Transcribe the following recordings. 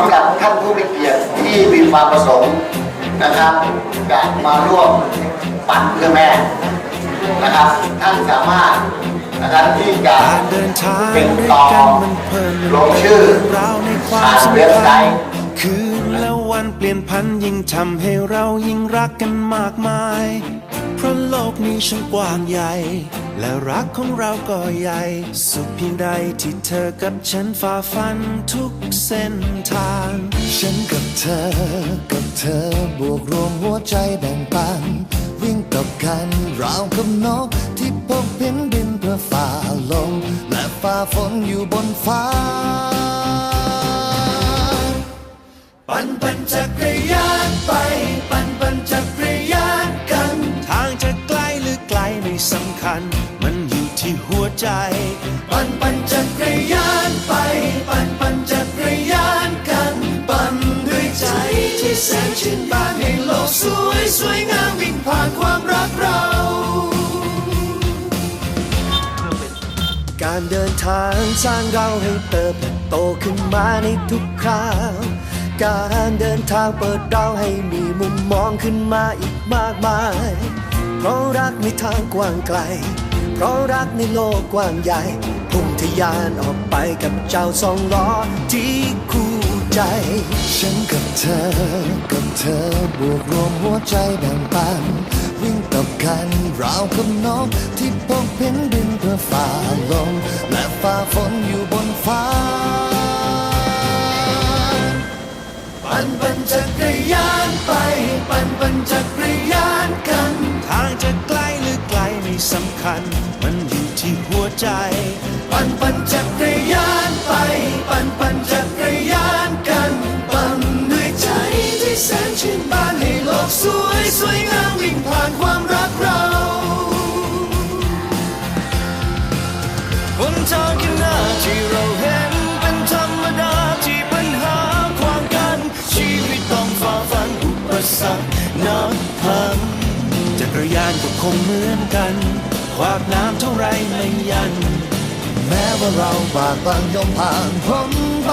สำหรับท่านผู้มีเกียรติที่มีความประสงค์นะครับจะมาร่วมปั่นเพื่อแม่นะครับ ท่านสามารถนะครับที่จะการเดินทางเป็นด้วยต่อลงชื่อผ่านเว็บไซต์คืนและวันเปลี่ยนพันยิ่งทำให้เรายิ่งรักกันมากมาย เพราะโลกนี้ช่างกว้างใหญ่ และรักของเราก็ใหญ่ สุดเพียงใดที่เธอกับฉันฝ่าฟันทุกเส้นทาง ฉันกับเธอ กับเธอบวกรวมหัวใจแบ่งปัน วิ่งกับกันราวกับนกที่พบเห็นบินเพื่อฝ่าลมและฝ่าฝนอยู่บน ปั่นปั่นจักรยานไป ปั่นปั่นจักรยานกัน ปั่นด้วยใจที่แสนชื่นบานให้โลกสวยสวยงามวิ่งผ่านความรักเรา การเดินทางสร้างเราให้เติบโตขึ้นมาในทุกคราวการเดินทางเปิดเราให้มีมุมมองขึ้นมาอีกมากมาย เพราะรักในทางกว้างไกล เพราะรักในโลกกว้างใหญ่ พุ่งทะยานออกไปกับเจ้าสองล้อที่คู่ใจ ฉันกับเธอ กับเธอบวกรวมหัวใจแบ่งปัน วิ่งกับกันราวกับนกที่พบเห็นบินเพื่อฝ่าลม ก็คงเหมือนกัน ขวากน้ำเท่าไรไม่ยัน แม้ว่าเราบากบั่นย่อมผ่านพ้นไป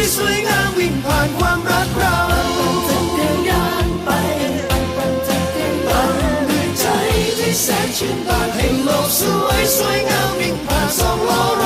ยสวยงามวิ่งผ่านความรักเราแสนชื่นบานให้โลกสวยสวยงามวิ่งผ่านสองล้อ